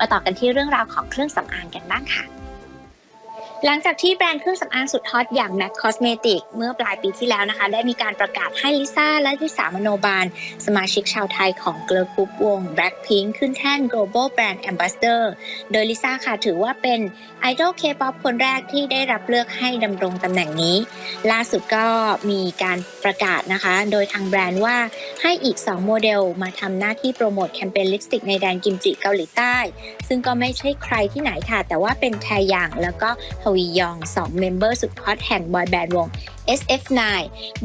มาต่อกันที่เรื่องราวของเครื่องสำอางกันบ้างค่ะ หลังจากที่แบรนด์เครื่องสำอางสุดฮอตอย่าง MAC Cosmetic เมื่อปลายปีที่แล้วนะคะ ได้มีการประกาศให้ลิซ่าและลิสามโนบาล สมาชิกชาวไทยของเกิร์ลกรุ๊ปวง Blackpink ขึ้นแท่น Global Brand Ambassador โดยลิซ่าค่ะถือว่าเป็นไอดอลเคป๊อปคนแรกที่ได้รับเลือกให้ดำรงตำแหน่งนี้ ล่าสุดก็มีการประกาศนะคะ โดยทางแบรนด์ว่าให้อีก 2 โมเดลมาทำหน้าที่โปรโมทแคมเปญลิปสติกในแดนกิมจิเกาหลีใต้ ซึ่งก็ไม่ใช่ใครที่ไหนค่ะ แต่ว่าเป็นแทยางแล้วก็ฮวียอง2เมมเบอร์สุดฮอตแห่งบอยแบนด์วง SF9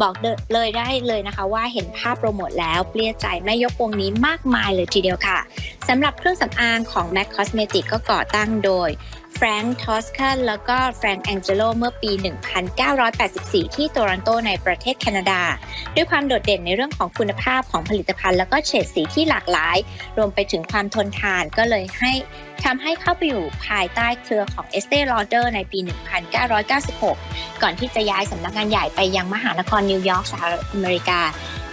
บอกเลยได้เลยนะคะ ว่าเห็นภาพโปรโมทแล้วเปลี่ยใจแม่ยกวงนี้มากมายเลยทีเดียวค่ะสำหรับเครื่องสำอางของ MAC Cosmetic ก็ก่อตั้งโดยแฟรงค์ทอสคันแล้วก็แฟรงค์แองเจโลเมื่อปี 1984 ที่โตรอนโตในประเทศแคนาดา ด้วยความโดดเด่นในเรื่องของคุณภาพของผลิตภัณฑ์ แล้วก็เฉดสีที่หลากหลาย รวมไปถึงความทนทานก็เลยให้ทำให้เข้าไปอยู่ภายใต้เครือของ Estee Lauder ในปี 1996 ก่อนที่จะย้ายสำนักงานใหญ่ไปยังมหานครนิวยอร์กสหรัฐอเมริกา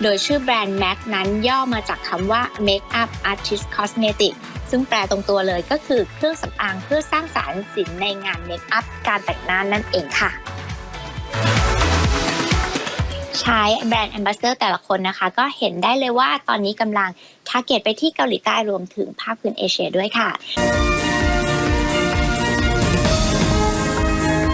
โดยชื่อแบรนด์ MAC นั้นย่อมาจากคำว่า Makeup Artist Cosmetic ซึ่งแปลตรงตัวเลยก็คือเครื่องสำอางเพื่อสร้างสารรค์สินในงานเมคอัพการแต่งหน้านั่นเองค่ะใช้แบรนด์แอมบาสเดอร์แต่ละคนนะคะ ก็เห็นได้เลยว่าตอนนี้กำลังทาร์เก็ตไปที่เกาหลีใต้รวมถึงภาคพื้นเอเชียด้วยค่ะ